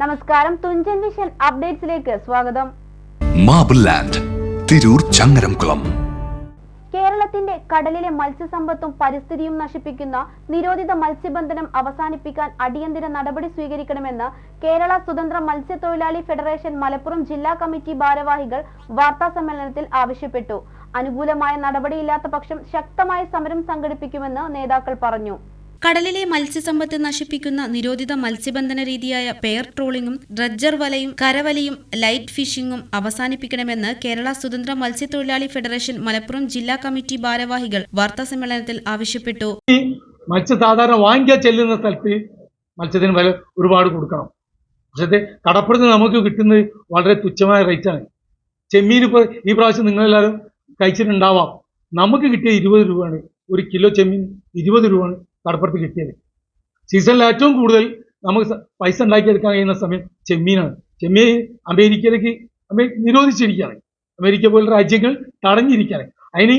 നമസ്കാരം. തുഞ്ചൻ വിഷൻ അപ്ഡേറ്റ്സിലേക്ക് സ്വാഗതം. Marble land Tirur Changaramkulam. കേരളത്തിന്റെ കടലിലെ മത്സ്യസമ്പത്തും പരിസ്ഥിതിയും നശിപ്പിക്കുന്ന നിരോധിത മത്സ്യബന്ധനം അവസാനിപ്പിക്കാൻ അടിയന്തര നടപടി സ്വീകരിക്കണമെന്ന് കേരള സ്വതന്ത്ര മത്സ്യത്തൊഴിലാളി ഫെഡറേഷൻ മലപ്പുറം ജില്ലാ കമ്മിറ്റി ഭാരവാഹികൾ വാർത്താ സമ്മേളനത്തിൽ ആവശ്യപ്പെട്ടു. അനുകൂലമായ നടപടിയില്ലാത്ത പക്ഷം ശക്തമായ സമരം സംഘടിപ്പിക്കുമെന്ന് നേതാക്കൾ പറഞ്ഞു. കടലിലെ മത്സ്യസമ്പത്ത് നശിപ്പിക്കുന്ന നിരോധിത മത്സ്യബന്ധന രീതിയായ പെയർ ട്രോളിംഗും ഡ്രഡ്ജർ വലയും കരവലയും ലൈറ്റ് ഫിഷിംഗും അവസാനിപ്പിക്കണമെന്ന് കേരള സ്വതന്ത്ര മത്സ്യത്തൊഴിലാളി ഫെഡറേഷൻ മലപ്പുറം ജില്ലാ കമ്മിറ്റി ഭാരവാഹികൾ വാർത്താസമ്മേളനത്തിൽ ആവശ്യപ്പെട്ടു. മത്സ്യം സാധാരണ വാങ്ങിക്കാൻ ചെല്ലുന്ന സ്ഥലത്ത് മത്സ്യത്തിന് വില ഒരുപാട് കൊടുക്കണം. പക്ഷേ കടപ്പുറത്ത് നമുക്ക് കിട്ടുന്നത് വളരെ തുച്ഛമായ റേറ്റാണ് ചെമ്മീൻ ഇപ്പോൾ ഈ പ്രാവശ്യം നിങ്ങളെല്ലാവരും കഴിച്ചിട്ടുണ്ടാവാം. നമുക്ക് കിട്ടിയ ഇരുപത് രൂപയാണ്. ഒരു കിലോ ചെമ്മീൻ ഇരുപത് രൂപയാണ്. കടപ്പുറത്ത് കിട്ടിയത് സീസണിൽ ഏറ്റവും കൂടുതൽ നമുക്ക് പൈസ ഉണ്ടാക്കിയെടുക്കാൻ കഴിയുന്ന സമയം ചെമ്മീനാണ്. ചെമ്മീൻ അമേരിക്കയിലേക്ക് അമേ നിരോധിച്ചിരിക്കുകയാണ്. അമേരിക്ക പോലുള്ള രാജ്യങ്ങൾ തടഞ്ഞിരിക്കുകയാണ്. അതിന്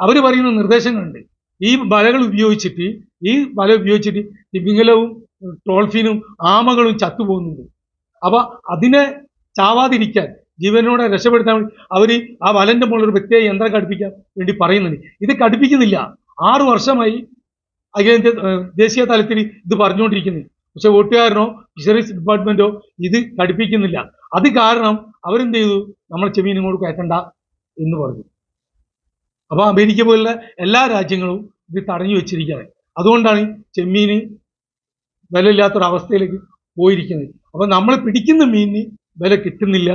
അവർ പറയുന്ന നിർദ്ദേശങ്ങളുണ്ട്. ഈ വലകൾ ഉപയോഗിച്ചിട്ട് ഈ വല ഉപയോഗിച്ചിട്ട് തിമിംഗലവും ട്രോൾഫിനും ആമകളും ചത്തുപോകുന്നുണ്ട്. അപ്പൊ അതിനെ ചാവാതിരിക്കാൻ ജീവനോടെ രക്ഷപ്പെടുത്താൻ വേണ്ടി അവർ ആ വലന്റെ മുകളിൽ ഒരു പ്രത്യേക യന്ത്രം ഘടിപ്പിക്കാൻ വേണ്ടി പറയുന്നുണ്ട്. ഇത് ഘടിപ്പിക്കുന്നില്ല. ആറു വർഷമായി അഖിലേന്ത്യ ദേശീയ തലത്തിൽ ഇത് പറഞ്ഞുകൊണ്ടിരിക്കുന്നത് പക്ഷെ വോട്ടുകാരനോ ഫിഷറീസ് ഡിപ്പാർട്ട്മെന്റോ ഇത് കടുപ്പിക്കുന്നില്ല അത് കാരണം അവരെന്ത് ചെയ്തു? നമ്മളെ ചെമീൻ ഇങ്ങോട്ട് കയറ്റണ്ട എന്ന് പറഞ്ഞു. അപ്പോൾ അമേരിക്ക പോലുള്ള എല്ലാ രാജ്യങ്ങളും ഇത് തടഞ്ഞു വെച്ചിരിക്കുകയാണ്. അതുകൊണ്ടാണ് ചെമ്മീന് വിലയില്ലാത്തൊരവസ്ഥയിലേക്ക് പോയിരിക്കുന്നത്. അപ്പോൾ നമ്മൾ പിടിക്കുന്ന മീനിന് വില കിട്ടുന്നില്ല.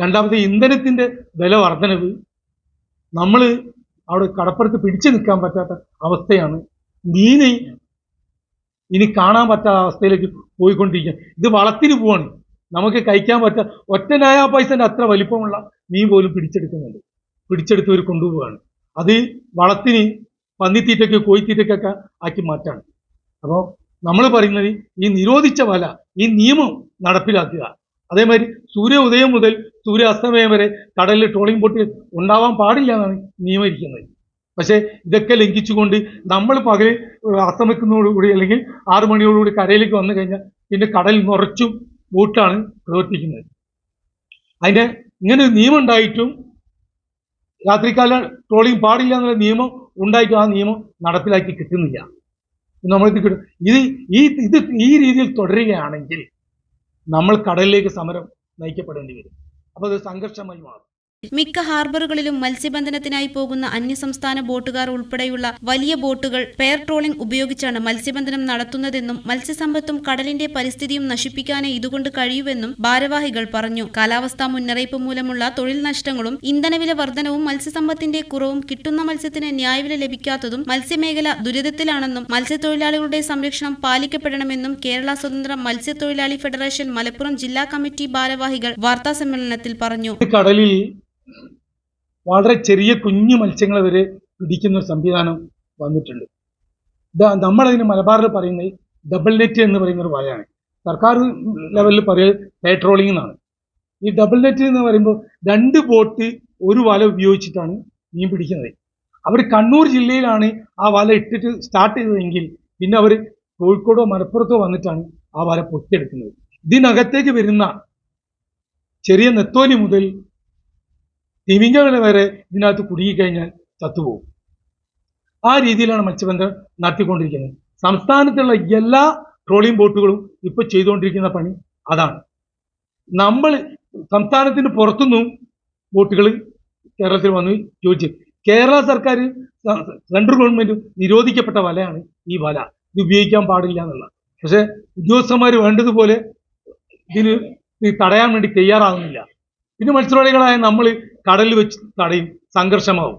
രണ്ടാമത്തെ ഇന്ധനത്തിന്റെ വില വർധനവ് നമ്മൾ അവിടെ കടപ്പുറത്ത് പിടിച്ചു നിൽക്കാൻ പറ്റാത്ത അവസ്ഥയാണ് മീന് ഇനി കാണാൻ പറ്റാത്ത അവസ്ഥയിലേക്ക് പോയിക്കൊണ്ടിരിക്കുക ഇത് വളത്തിന് പോവാണ്. നമുക്ക് കഴിക്കാൻ പറ്റാ ഒറ്റനായ പൈസന്റെ അത്ര വലിപ്പമുള്ള മീൻ പോലും പിടിച്ചെടുക്കുന്നുണ്ട്. പിടിച്ചെടുത്തവർ കൊണ്ടുപോവുകയാണ്. അത് വളത്തിന് പന്നിത്തീറ്റയ്ക്ക് കോയിത്തീറ്റയ്ക്കൊക്കെ ആക്കി മാറ്റാണ്. അപ്പോൾ നമ്മൾ പറയുന്നത് ഈ നിരോധിച്ച വല ഈ നിയമം നടപ്പിലാക്കുക. അതേമാതിരി സൂര്യ ഉദയം മുതൽ സൂര്യ അസ്തമയം വരെ കടലിൽ ട്രോളിംഗ് ബോട്ട് ഉണ്ടാവാൻ പാടില്ല എന്നാണ് നിയമം ഇരിക്കുന്നത്. പക്ഷേ ഇതൊക്കെ ലംഘിച്ചുകൊണ്ട് നമ്മൾ പകൽ അസ്തമിക്കുന്നതോടുകൂടി അല്ലെങ്കിൽ ആറു മണിയോടുകൂടി കരയിലേക്ക് വന്നു കഴിഞ്ഞാൽ പിന്നെ കടൽ നിറച്ചും ബോട്ടാണ് പ്രവർത്തിക്കുന്നത്. അതിന്റെ ഇങ്ങനെ നിയമം ഉണ്ടായിട്ടും രാത്രികാല ട്രോളിങ് പാടില്ല എന്നുള്ള നിയമം ഉണ്ടായിട്ടും ആ നിയമം നടപ്പിലാക്കി കിട്ടുന്നില്ല. നമ്മൾക്ക് കിട്ടും ഇത് ഈ ഇത് ഈ രീതിയിൽ തുടരുകയാണെങ്കിൽ നമ്മൾ കടലിലേക്ക് സമരം നയിക്കപ്പെടേണ്ടി വരും. അപ്പോൾ അത് സംഘർഷമായി മാറും. മിക്ക ഹാർബറുകളിലും മത്സ്യബന്ധനത്തിനായി പോകുന്ന അന്യസംസ്ഥാന ബോട്ടുകാർ ഉൾപ്പെടെയുള്ള വലിയ ബോട്ടുകൾ പെയർ ട്രോളിംഗ് ഉപയോഗിച്ചാണ് മത്സ്യബന്ധനം നടത്തുന്നതെന്നും മത്സ്യസമ്പത്തും കടലിന്റെ പരിസ്ഥിതിയും നശിപ്പിക്കാനേ ഇതുകൊണ്ട് കഴിയുവെന്നും ഭാരവാഹികൾ പറഞ്ഞു. കാലാവസ്ഥാ മുന്നറിയിപ്പ് മൂലമുള്ള തൊഴിൽ നഷ്ടങ്ങളും ഇന്ധനവില വർധനവും മത്സ്യസമ്പത്തിന്റെ കുറവും കിട്ടുന്ന മത്സ്യത്തിന് ന്യായവില ലഭിക്കാത്തതും മത്സ്യമേഖല ദുരിതത്തിലാണെന്നും മത്സ്യത്തൊഴിലാളികളുടെ സംരക്ഷണം പാലിക്കപ്പെടണമെന്നും കേരള സ്വതന്ത്ര മത്സ്യത്തൊഴിലാളി ഫെഡറേഷൻ മലപ്പുറം ജില്ലാ കമ്മിറ്റി ഭാരവാഹികൾ വാർത്താസമ്മേളനത്തിൽ പറഞ്ഞു. കടലിൽ വളരെ ചെറിയ കുഞ്ഞു മത്സ്യങ്ങൾ വരെ പിടിക്കുന്ന ഒരു സംവിധാനം വന്നിട്ടുണ്ട്. നമ്മളതിന് മലബാറിൽ പറയുന്നത് ഡബിൾ നെറ്റ് എന്ന് പറയുന്ന ഒരു വലയാണ് സർക്കാർ ലെവലിൽ പറയുക പെട്രോളിംഗ് എന്നാണ്. ഈ ഡബിൾ നെറ്റ് എന്ന് പറയുമ്പോൾ രണ്ട് ബോട്ട് ഒരു വല ഉപയോഗിച്ചിട്ടാണ് മീൻ പിടിക്കുന്നത്. അവർ കണ്ണൂർ ജില്ലയിലാണ് ആ വല ഇട്ടിട്ട് സ്റ്റാർട്ട് ചെയ്തതെങ്കിൽ പിന്നെ അവർ കോഴിക്കോടോ മലപ്പുറത്തോ വന്നിട്ടാണ് ആ വല പൊട്ടിയെടുക്കുന്നത്. ഇതിനകത്തേക്ക് വരുന്ന ചെറിയ നെത്തോലി മുതൽ തിമിംഗല വരെ ഇതിനകത്ത് കുടുങ്ങിക്കഴിഞ്ഞാൽ ചത്തുപോകും. ആ രീതിയിലാണ് മത്സ്യബന്ധനം നടത്തിക്കൊണ്ടിരിക്കുന്നത്. സംസ്ഥാനത്തുള്ള എല്ലാ ട്രോളിംഗ് ബോട്ടുകളും ഇപ്പൊ ചെയ്തുകൊണ്ടിരിക്കുന്ന പണി അതാണ്. നമ്മൾ സംസ്ഥാനത്തിന് പുറത്തുനിന്നും ബോട്ടുകൾ കേരളത്തിൽ വന്ന് ചോദിച്ചു കേരള സർക്കാർ സെൻട്രൽ ഗവൺമെന്റ് നിരോധിക്കപ്പെട്ട വലയാണ് ഈ വല. ഇത് ഉപയോഗിക്കാൻ പാടില്ല എന്നുള്ള പക്ഷെ ഉദ്യോഗസ്ഥന്മാർ വേണ്ടതുപോലെ ഇതിന് ഇത് തടയാൻ വേണ്ടി തയ്യാറാകുന്നില്ല. പിന്നെ മത്സരാളികളായ നമ്മൾ കടലിൽ വെച്ച് തടയും സംഘർഷമാവും.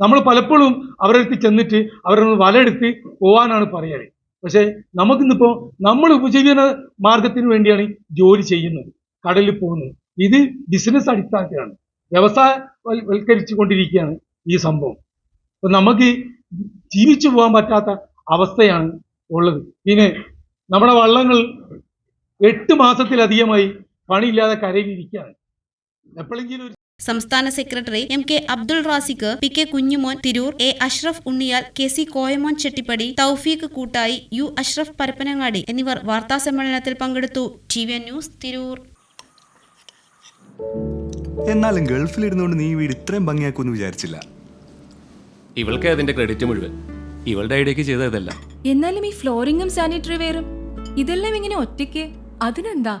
നമ്മൾ പലപ്പോഴും അവരുടെ അടുത്ത് ചെന്നിട്ട് അവരുടെ നിന്ന് വലയെടുത്ത് പോവാനാണ് പറയുന്നത് പക്ഷെ നമുക്കിന്നിപ്പോൾ നമ്മൾ ഉപജീവന മാർഗത്തിന് വേണ്ടിയാണ് ജോലി ചെയ്യുന്നത് കടലിൽ പോകുന്നത്. ഇത് ബിസിനസ് അടിസ്ഥാനത്തിലാണ്. വ്യവസായ വൽ- വൽക്കരിച്ചു കൊണ്ടിരിക്കുകയാണ് ഈ സംഭവം. അപ്പൊ നമുക്ക് ജീവിച്ചു പോകാൻ പറ്റാത്ത അവസ്ഥയാണ് ഉള്ളത്. പിന്നെ നമ്മുടെ വള്ളങ്ങൾ എട്ട് മാസത്തിലധികമായി പണിയില്ലാതെ കരയിൽ ഇരിക്കുകയാണ് എപ്പോഴെങ്കിലും ഒരു സംസ്ഥാന secretary M K Abdul Razik P K Kunhumon Tirur A Ashraf Unniyal K C Koyamon Chettipadi Thoufeeq Koottayi U Ashraf Parappanangadi എന്നിവർ വാർത്താ സമ്മേളനത്തിൽ പങ്കെടുത്തു. T V news Tirur. എന്നാലും ഗൾഫിൽ ഇരുന്നുകൊണ്ട് നീ വീട് ഇത്രയും ഭംഗിയാക്കുമെന്ന് വിചാരിച്ചില്ല. ഇവൾക്ക് അതിന്റെ ക്രെഡിറ്റ് മുഴുവൻ. ഇവളുടെ ഐഡിയക്ക് ചെയ്തതല്ല. എന്നാലും ഈ ഫ്ലോറിംഗും സാനിറ്ററി വെയറും ഇതെല്ലാം ഇങ്ങനെ ഒറ്റയ്ക്ക്? അതിനെന്താ?